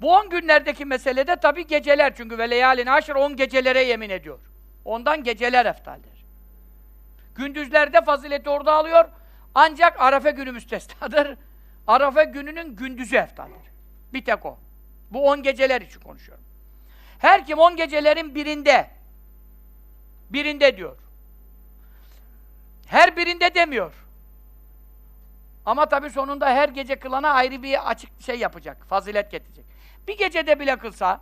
Bu on günlerdeki meselede tabi geceler çünkü ve leyalin aşır on gecelere yemin ediyor. Ondan geceler eftaldir. Gündüzlerde fazileti orada alıyor. Ancak Arafa günü müstesnadır. Arafa gününün gündüzü eftaldir. Bir tek o. Bu on geceler için konuşuyorum. Her kim on gecelerin birinde birinde diyor. Her birinde demiyor. Ama tabii sonunda her gece kılana ayrı bir açık şey yapacak. Fazilet getirecek. Bir gecede bile kılsa,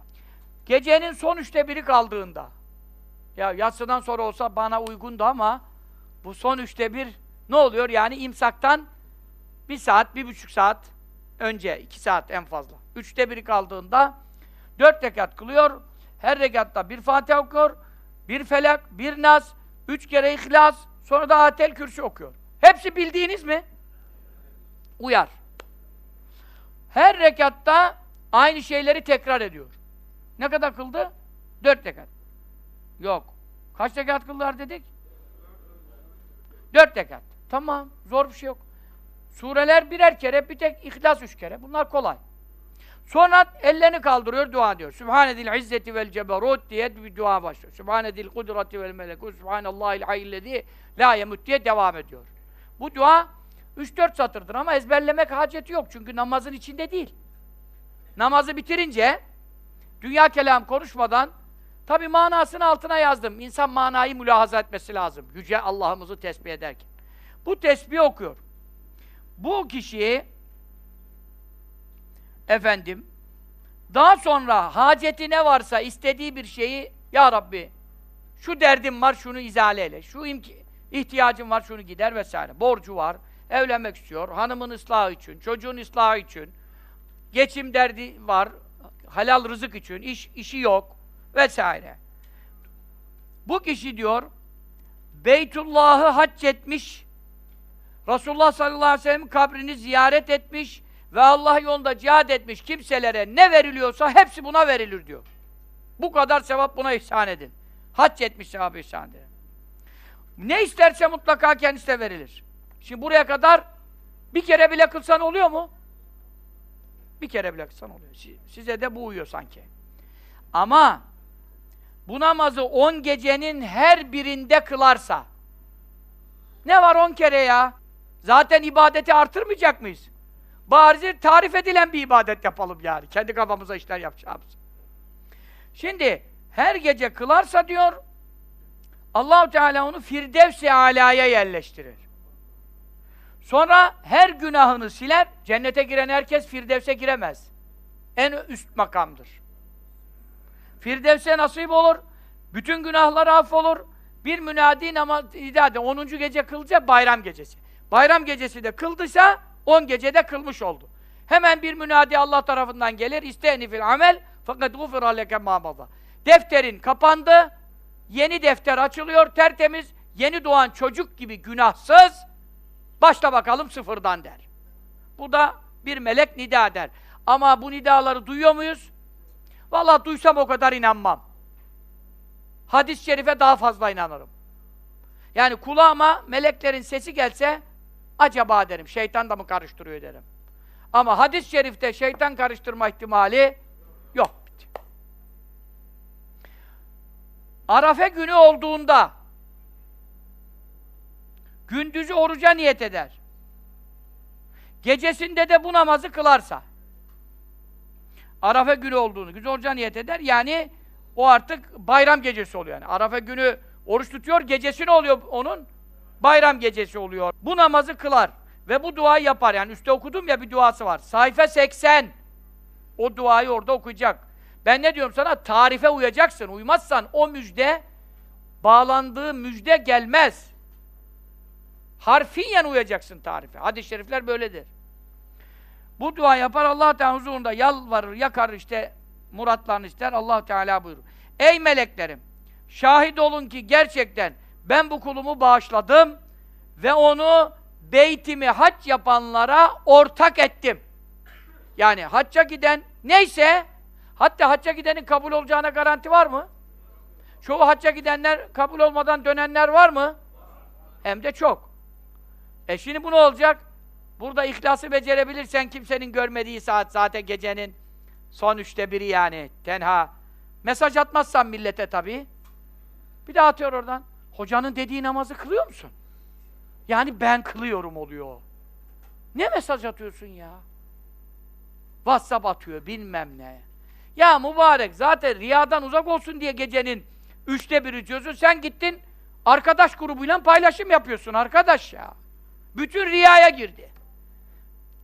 gecenin son üçte biri kaldığında, ya yatsıdan sonra olsa bana uygundu ama bu son üçte bir ne oluyor? Yani imsaktan bir saat, bir buçuk saat önce, iki saat en fazla. Üçte biri kaldığında dört rekat kılıyor. Her rekatta bir Fatiha okuyor, bir Felak, bir Nas, üç kere İhlas, sonra da Atel Kürsü okuyor. Hepsi bildiğiniz mi? Uyar. Her rekatta aynı şeyleri tekrar ediyor. Ne kadar kıldı? Dört rekat. Yok. Kaç rekat kıldılar dedik? Dört rekat. Tamam. Zor bir şey yok. Sureler birer kere, bir tek İhlas üç kere. Bunlar kolay. Sonra ellerini kaldırıyor, dua diyor. Sübhanedil izzeti vel ceberut diye bir dua başlıyor. Sübhanedil kudreti vel melekut, Sübhanallahil hayyillezi la yemut diye devam ediyor. Bu dua 3-4 satırdır ama ezberlemek haceti yok. Çünkü namazın içinde değil. Namazı bitirince dünya kelam konuşmadan tabi manasını altına yazdım. İnsan manayı mülahaza etmesi lazım. Yüce Allah'ımızı tesbih ederken. Bu tesbih okuyor. Bu kişi efendim daha sonra haceti ne varsa istediği bir şeyi Ya Rabbi şu derdim var şunu izale eyle. Şu ihtiyacım var şunu gider vesaire. Borcu var. Evlenmek istiyor. Hanımın ıslahı için, çocuğun ıslahı için. Geçim derdi var. Halal rızık için. iş işi yok vesaire. Bu kişi diyor Beytullah'ı hac etmiş. Resulullah sallallahu aleyhi ve sellem kabrini ziyaret etmiş ve Allah yolunda cihad etmiş kimselere ne veriliyorsa hepsi buna verilir diyor. Bu kadar sevap buna ihsan edin. Hac etmiş sevabı ihsan edin. Ne isterse mutlaka kendisi de verilir. Şimdi buraya kadar bir kere bile kılsan oluyor mu? Bir kere bile kılsan oluyor. Si- Size de bu uyuyor sanki. Ama bu namazı on gecenin her birinde kılarsa ne var on kere ya? Zaten ibadeti artırmayacak mıyız? Bariz tarif edilen bir ibadet yapalım yani. Kendi kafamıza işler yapacağımız. Şimdi her gece kılarsa diyor Allahu Teala onu Firdevs-i Ala'ya yerleştirir. Sonra her günahını siler. Cennete giren herkes Firdevs'e giremez. En üst makamdır. Firdevs'e nasip olur. Bütün günahları affolur. Bir münadi namaz idade 10. gece kılacak bayram gecesi. Bayram gecesi de kıldıysa 10 gecede kılmış oldu. Hemen bir münadi Allah tarafından gelir. İstehni fil amel fakat gufira leke ma Defterin kapandı. Yeni defter açılıyor tertemiz. Yeni doğan çocuk gibi günahsız. Başla bakalım sıfırdan der. Bu da bir melek nida der. Ama bu nidaları duyuyor muyuz? Vallahi duysam o kadar inanmam. Hadis-i şerife daha fazla inanırım. Yani kulağıma meleklerin sesi gelse acaba derim. Şeytan da mı karıştırıyor derim. Ama hadis-i şerifte şeytan karıştırma ihtimali yok. Arafe günü olduğunda gündüzü oruca niyet eder. Gecesinde de bu namazı kılarsa Arafa günü olduğunu, güzel oruca niyet eder. Yani o artık bayram gecesi oluyor yani. Arafa günü oruç tutuyor, gecesi ne oluyor onun? Bayram gecesi oluyor. Bu namazı kılar ve bu duayı yapar. Yani üstte okudum ya bir duası var. Sayfa 80. O duayı orada okuyacak. Ben ne diyorum sana? Tarife uyacaksın. Uymazsan o müjde bağlandığı müjde gelmez. Harfiyen uyacaksın tarife. Hadis-i şerifler böyledir. Bu dua yapar Allah Teala huzurunda yalvarır, yakar işte muratlarını ister. Allah Teala buyurur. Ey meleklerim, şahit olun ki gerçekten ben bu kulumu bağışladım ve onu beytimi hac yapanlara ortak ettim. Yani hacca giden neyse hatta hacca gidenin kabul olacağına garanti var mı? Çoğu hacca gidenler kabul olmadan dönenler var mı? Hem de çok. E şimdi bu ne olacak? Burada ihlası becerebilirsen kimsenin görmediği saat zaten gecenin Son üçte biri yani, tenha. Mesaj atmazsan millete tabii. Bir daha atıyor oradan. Hocanın dediği namazı kılıyor musun? Yani ben kılıyorum oluyor. Ne mesaj atıyorsun ya? WhatsApp atıyor, bilmem ne. Ya mübarek, zaten riyadan uzak olsun diye gecenin üçte biri içiyorsun. Sen gittin, arkadaş grubuyla paylaşım yapıyorsun arkadaş ya. Bütün riyaya girdi.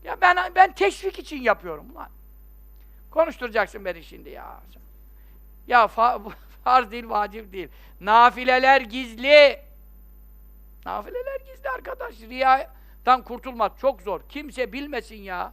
Ya ben ben teşvik için yapıyorum lan. Konuşturacaksın beni şimdi ya. Ya fa farz değil, vacip değil. Nafileler gizli. Nafileler gizli arkadaş. Riyadan kurtulmak çok zor. Kimse bilmesin ya.